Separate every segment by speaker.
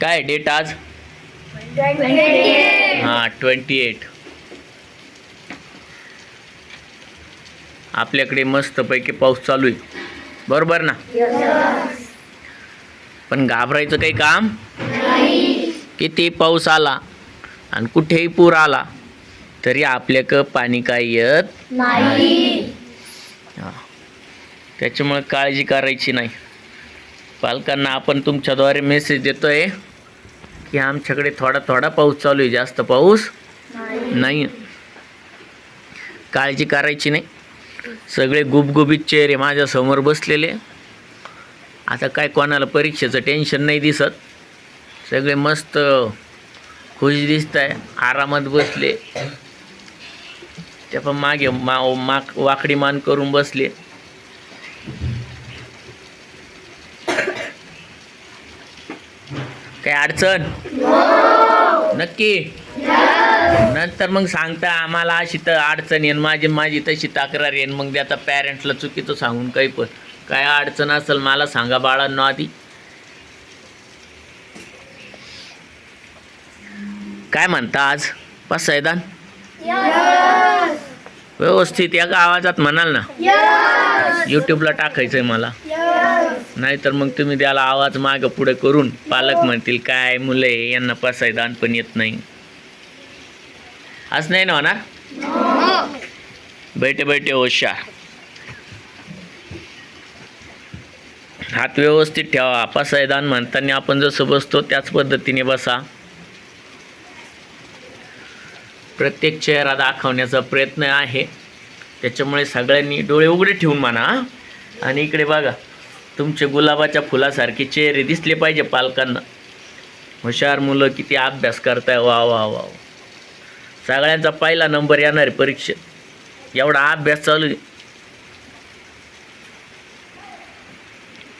Speaker 1: काय डेट आज? हां ट्वेंटी एट आपल्याकडे मस्तपैकी पाऊस चालू आहे. बरोबर ना? पण घाबरायचं काही काम? किती पाऊस आला आणि कुठेही पूर आला तरी आपल्याक पाणी काय येत हा. त्याच्यामुळे काळजी करायची नाही. पालकांना आपण तुमच्याद्वारे मेसेज देतोय. की आमच्याकडे थोडा थोडा पाऊस चालू आहे जास्त पाऊस नाही. काळजी करायची नाही. सगळे गुबगुबीत चेहरे माझ्यासमोर बसलेले. आता काय कोणाला परीक्षेचं टेन्शन नाही दिसत. सगळे मस्त खुश दिसत आहे आरामात बसले. त्या पण मागे मा माक वाकडी मान करून बसले. काय अडचण? नक्की? नंतर मग सांगता आम्हाला अशी तर अडचण येईन माझी माझी तशी तक्रार येईन मग आता पॅरेंट्सला चुकीचं सांगून काही पण काय अडचण असेल मला सांगा बाळांनो आधी. काय म्हणता आज? पसायदान व्यवस्थित या आवाजात म्हणाल ना? यूट्यूबला टाकायचं आहे मला. नाहीतर मग तुम्ही त्याला आवाज मागं पुढे करून पालक म्हणतील काय मुलं आहे यांना पसायदान पण येत नाही. असं नाही ना होणार? बैठे बैठे हुशार. हात व्यवस्थित ठेवा. पसायदान म्हणताना आपण जसं बसतो त्याच पद्धतीने बसा. प्रत्येक चेहरा दाखवण्याचा प्रयत्न आहे. त्याच्यामुळे सगळ्यांनी डोळे उघडे ठेवून म्हणा हा? आणि इकडे बघा. तुमचे गुलाबाच्या फुलासारखे चेहरे दिसले पाहिजे पालकांना. हुशार मुलं किती अभ्यास करताय. वा वा वा सगळ्यांचा पहिला नंबर येणार आहे परीक्षेत. एवढा अभ्यास चालू आहे.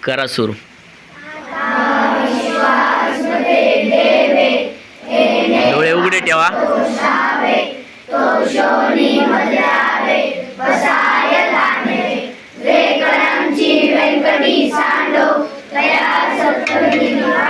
Speaker 1: करा सुरू. डोळे उघडे ठेवा.
Speaker 2: सर्वांना देवा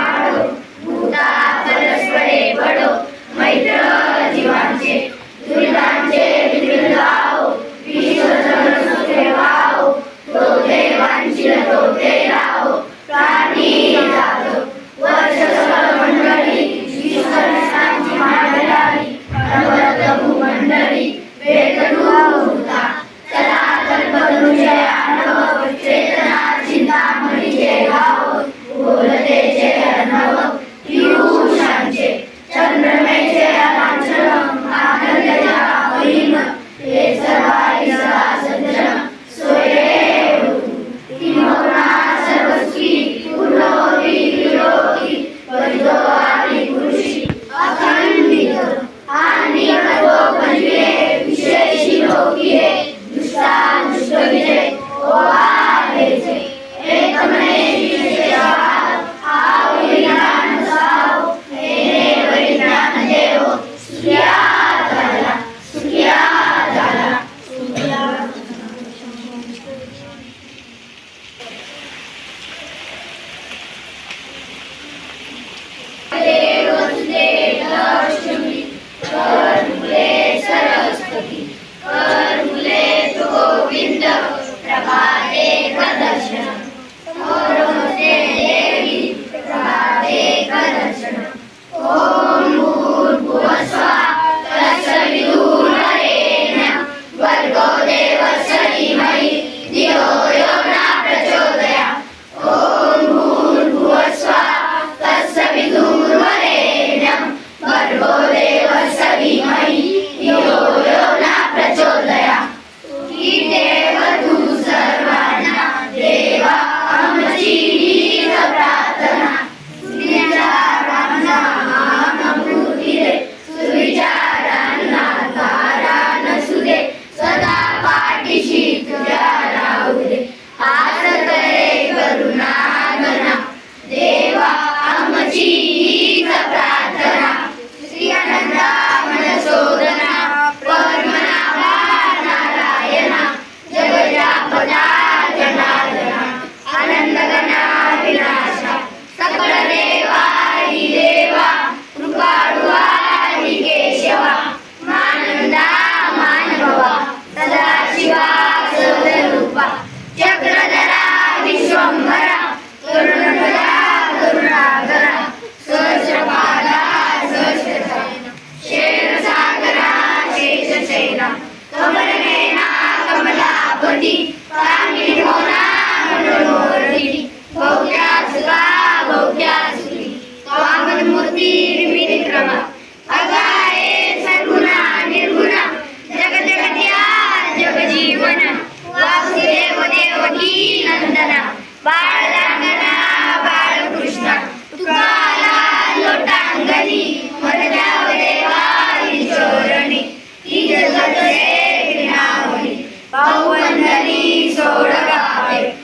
Speaker 2: પવન નદી છોડવા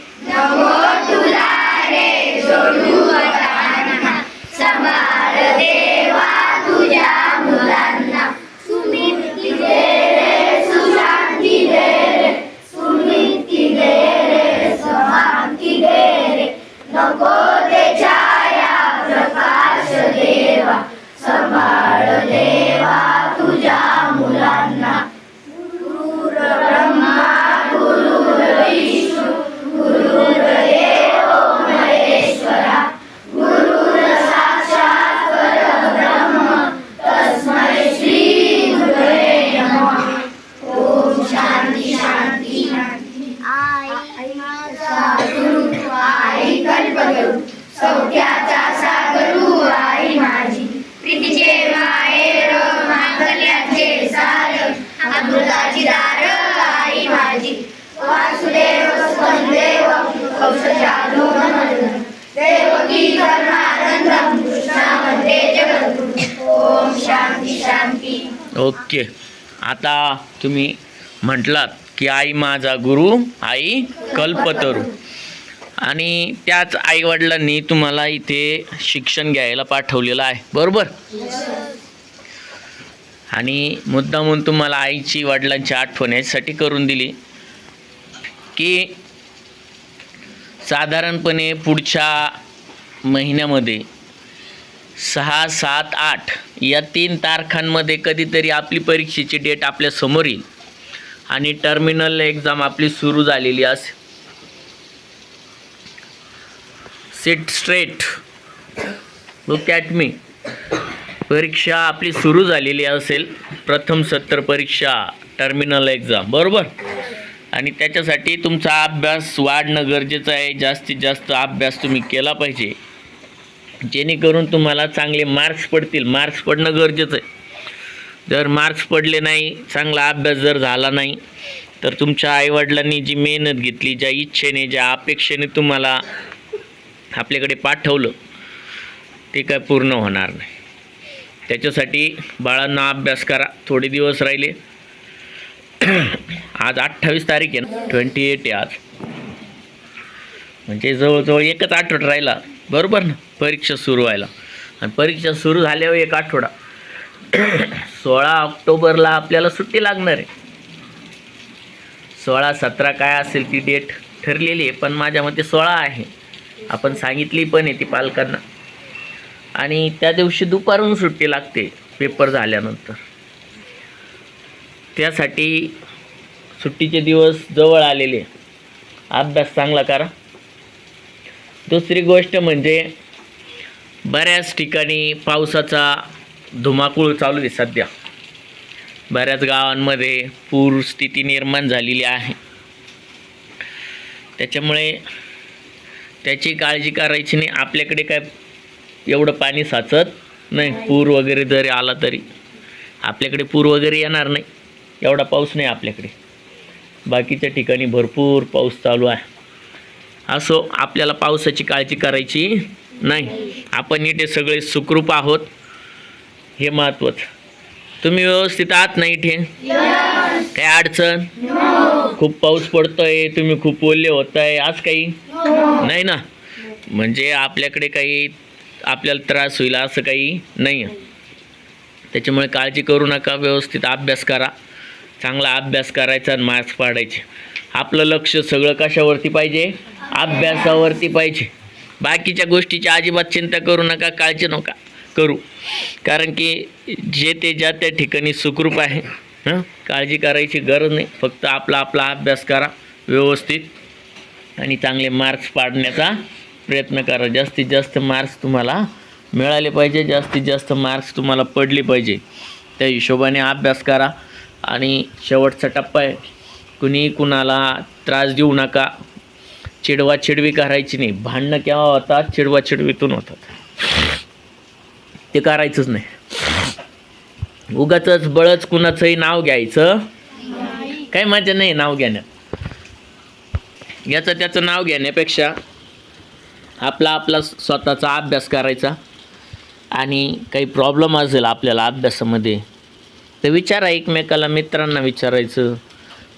Speaker 2: अमृताची दार आई माझी. वासुदेव वसुदेव कौशजालून मधुरं देवकी कर्मानंदं कृष्णामध्ये जगद्गुरु ओम शांती शांती.
Speaker 1: ओके. आता तुम्ही म्हटलात की आई माझा गुरु आई कल्पतरू. आणि त्याच आईवडिलांनी तुम्हाला इथे शिक्षण घ्यायला पाठवलेलं आहे. बरोबर? आणि मुद्दामून तुम्हाला आईची वडिलांची आठवण यासाठी करून दिली की साधारणपणे पुढच्या महिन्यामध्ये सहा सात आठ या तीन तारखांमध्ये कधीतरी आपली परीक्षेची डेट आपल्यासमोर येईल आणि टर्मिनल एक्झाम आपली सुरू झालेली असेल. Sit straight look at me परीक्षा आपली सुरू झालेली असेल प्रथम सत्र परीक्षा टर्मिनल एक्झाम बरोबर? आणि त्याच्यासाठी तुमचा अभ्यास वाढणं गरजेचं आहे जास्तीत जास्त अभ्यास तुम्ही केला पाहिजे. जेणेकरून तुम्हाला चांगले मार्क्स पडतील. मार्क्स पडणं गरजेचं आहे. जर मार्क्स पडले नाही चांगला अभ्यास जर झाला नाही तर तुमच्या आईवडिलांनी जी मेहनत घेतली ज्या इच्छेने ज्या अपेक्षेने तुम्हाला आपल्याकडे पाठवलं ते काय पूर्ण होणार नाही. त्याच्यासाठी बाळांना अभ्यास करा. थोडे दिवस राहिले. आज अठ्ठावीस तारीख आहे ना? ट्वेंटी एट आहे आज. म्हणजे जवळजवळ एकच आठवडा राहिला. बरोबर ना? परीक्षा सुरू व्हायला. आणि परीक्षा सुरू झाल्यावर एक आठवडा. सोळा ऑक्टोबरला आपल्याला सुट्टी लागणार आहे. सोळा सतरा काय असेल ती डेट ठरलेली आहे पण माझ्या मते सोळा आहे. आपण सांगितली पण आहे ती पालकांना. आणि त्या दिवशी दुपारून सुट्टी लागते पेपर झाल्यानंतर. त्यासाठी सुट्टीचे दिवस जवळ आलेले. अभ्यास चांगला करा. दुसरी गोष्ट म्हणजे बऱ्याच ठिकाणी पावसाचा धुमाकूळ चालू आहे सध्या. बऱ्याच गावांमध्ये पूर स्थिती निर्माण झालेली आहे. त्याच्यामुळे त्याची काळजी करायची नाही. आपल्याकडे काय एवढं पाणी साचत नाही पूर वगैरे जरी आला तरी. आपल्याकडे पूर वगैरे येणार नाही. एवढा पाऊस नाही आपल्याकडे. बाकीच्या ठिकाणी भरपूर पाऊस चालू आहे. असो आपल्याला पावसाची काळजी करायची नाही. आपण इथे सगळे सुखरूप आहोत. हे महत्त्वाचं. तुम्ही व्यवस्थित आहात नाही इथे? काय अडचण? खूप पाऊस पडतोय तुम्ही खूप ओले होत आहे आज काही? नाही ना? म्हणजे आपल्याकडे काही आपल्याला त्रास होईल असं काही नाही. आहे त्याच्यामुळे काळजी करू नका व्यवस्थित अभ्यास करा. चांगला अभ्यास करायचा आणि मार्क्स पाडायचे. आपलं लक्ष सगळं कशावरती पाहिजे? अभ्यासावरती पाहिजे. बाकीच्या गोष्टीची अजिबात चिंता करू नका काळजी नका करू. कारण की जे ते ज्या त्या ठिकाणी सुखरूप आहे हं काळजी करायची गरज नाही. फक्त आपला आपला अभ्यास करा व्यवस्थित आणि चांगले मार्क्स पाडण्याचा प्रयत्न करा. जास्तीत जास्त मार्क्स तुम्हाला मिळाले पाहिजे. जास्तीत जास्त मार्क्स तुम्हाला पडले पाहिजे. त्या हिशोबाने अभ्यास करा. आणि शेवटचा टप्पा आहे. कुणी कुणाला त्रास देऊ नका. चिडवा चिडवी करायची नाही. भांडणं केव्हा होतात? चिडवा चिडवीतून होतात. ते करायचंच नाही. उगाच बळच कुणाचंही नाव घ्यायचं काही मजा नाही नाव घेण्यात याचं त्याचं नाव घेण्यापेक्षा आपला आपला स्वतःचा अभ्यास करायचा आणि काही प्रॉब्लेम असेल आपल्याला अभ्यासामध्ये तर विचारा एकमेकाला मित्रांना विचारायचं.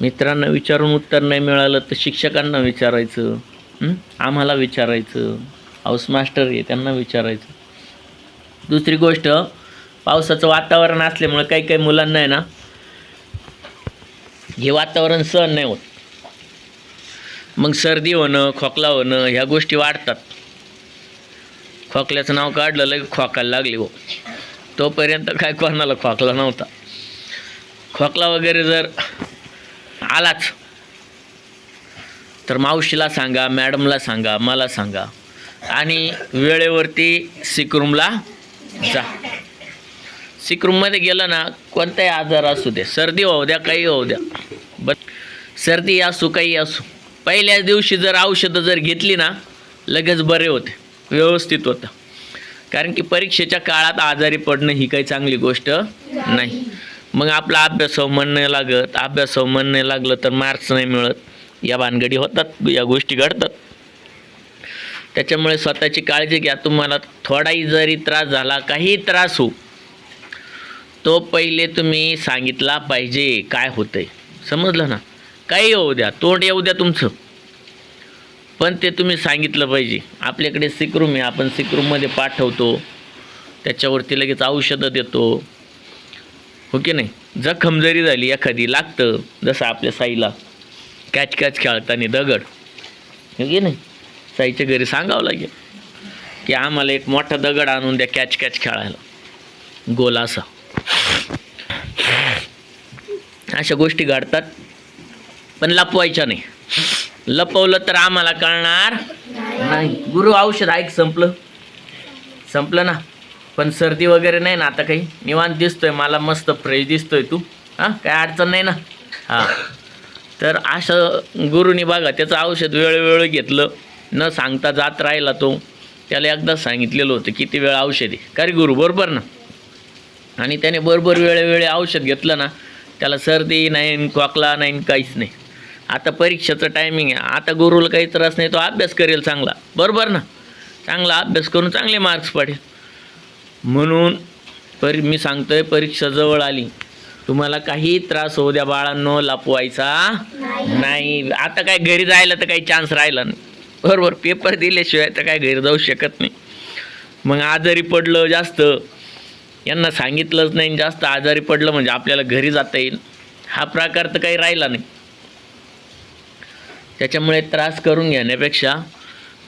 Speaker 1: मित्रांना विचारून उत्तर नाही मिळालं तर शिक्षकांना विचारायचं. आम्हाला विचारायचं. हाऊस मास्टर आहे त्यांना विचारायचं. दुसरी गोष्ट पावसाचं वातावरण असल्यामुळे काही काही मुलांना आहे ना हे वातावरण सहन नाही होत. मग सर्दी होणं खोकला होणं ह्या गोष्टी वाढतात. खोकल्याचं नाव काढलं लगे खोकायला लागली हो. तोपर्यंत काय कोणाला खोकला नव्हता. खोकला वगैरे जर आलाच तर मावशीला सांगा मॅडमला सांगा मला सांगा. आणि वेळेवरती सिकरूमला जा. सिकरूममध्ये गेलं ना कोणताही आजार असू दे सर्दी होऊ द्या काही होऊ द्या. बट सर्दी असू काही असू. पहिल्याच दिवशी जर औषधं जर घेतली ना लगेच बरे होते. व्यवस्थित होतं. कारण की परीक्षेच्या काळात आजारी पडणं ही काही चांगली गोष्ट नाही. मग आपला अभ्यास मन नाही लागत. अभ्यास मन नाही लागलं तर मार्क्स नाही मिळत. या भानगडी होतात या गोष्टी घडतात. त्याच्यामुळे स्वतःची काळजी घ्या. तुम्हाला थोडाही जरी त्रास झाला काही त्रास हो तो पहिले तुम्ही सांगितला पाहिजे काय होतंय. समजलं ना? काही येऊ द्या तोंड येऊ द्या तुमचं. पण ते तुम्ही सांगितलं पाहिजे. आपल्याकडे सिकरूम आहे आपण सिकरूममध्ये पाठवतो. त्याच्यावरती लगेच औषधं देतो. हो की नाही? जखम जरी झाली एखादी लागतं जसं आपल्या साईला. कॅच कॅच खेळताना दगड. हो की नाही? साईच्या घरी सांगावं लागेल. की आम्हाला एक मोठा दगड आणून द्या कॅच कॅच खेळायला. गोल असा. अशा गोष्टी घडतात. पण लपवायच्या नाही. लपवलं तर आम्हाला कळणार नाही. गुरु औषध ऐक संपलं. संपलं ना. पण सर्दी वगैरे नाही ना आता काही. निवांत दिसतोय मला मस्त फ्रेश दिसतोय तू. हां काय अडचण नाही ना. हां. तर असं गुरुनी बघा त्याचं औषध वेळोवेळी घेतलं. न सांगता जात राहिला तो. त्याला एकदाच सांगितलेलं होतं किती वेळ औषध. आहे का रे गुरु बरोबर ना? आणि त्याने बरोबर वेळोवेळी औषध घेतलं ना त्याला सर्दी नाही खोकला नाही काहीच नाही. आता परीक्षेचं टायमिंग आहे. आता गुरुला काही त्रास नाही तो अभ्यास करेल चांगला. बरोबर ना? चांगला अभ्यास करून चांगले मार्क्स पडेल. म्हणून परी मी सांगतोय परीक्षा जवळ आली. तुम्हाला काही त्रास होऊ द्या बाळांनो लपवायचा नाही. आता काय घरी जायला तर काही चान्स राहिला नाही. बरोबर पेपर दिल्याशिवाय तर काय घरी जाऊ शकत नाही. मग आजारी पडलं जास्त. यांना सांगितलंच नाही जास्त आजारी पडलं म्हणजे आपल्याला घरी जाता येईल. हा प्रकार तर काही राहिला नाही. त्याच्यामुळे त्रास करून घेण्यापेक्षा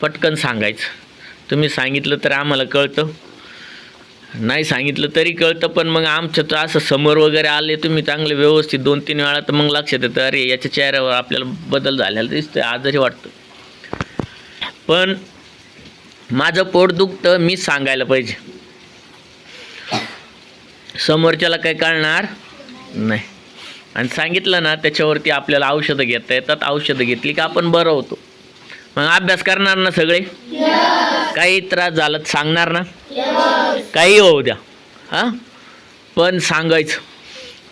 Speaker 1: पटकन सांगायचं. तुम्ही सांगितलं तर आम्हाला कळतं. नाही सांगितलं तरी कळतं पण मग आमच्या तर असं समोर वगैरे आले तुम्ही चांगले व्यवस्थित दोन तीन वेळा तर मग लक्षात येतं अरे याच्या चेहऱ्यावर आपल्याला बदल झालेला दिसतोय आजही वाटतं. पण माझं पोट दुखतं मी सांगायला पाहिजे. समोरच्याला काही कळणार नाही. आणि सांगितलं ना त्याच्यावरती आपल्याला औषधं घेता येतात औषधं घेतली की आपण बरं होतो. मग अभ्यास करणार ना सगळे? काही त्रास झाला सांगणार ना? काही होऊ द्या. हां? पण सांगायचं.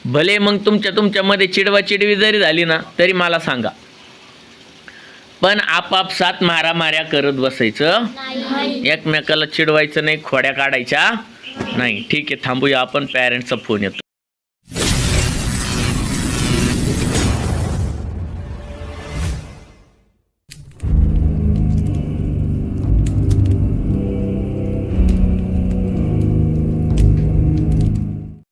Speaker 1: भले मग तुमच्या तुमच्यामध्ये चिडवा चिडवी जरी झाली ना तरी मला सांगा. पण आपापसात मारामाऱ्या करत बसायचं. एकमेकाला चिडवायचं नाही खोड्या काढायच्या नाही. ठीक आहे थांबूया. आपण पॅरेंट्सचा फोन येतो.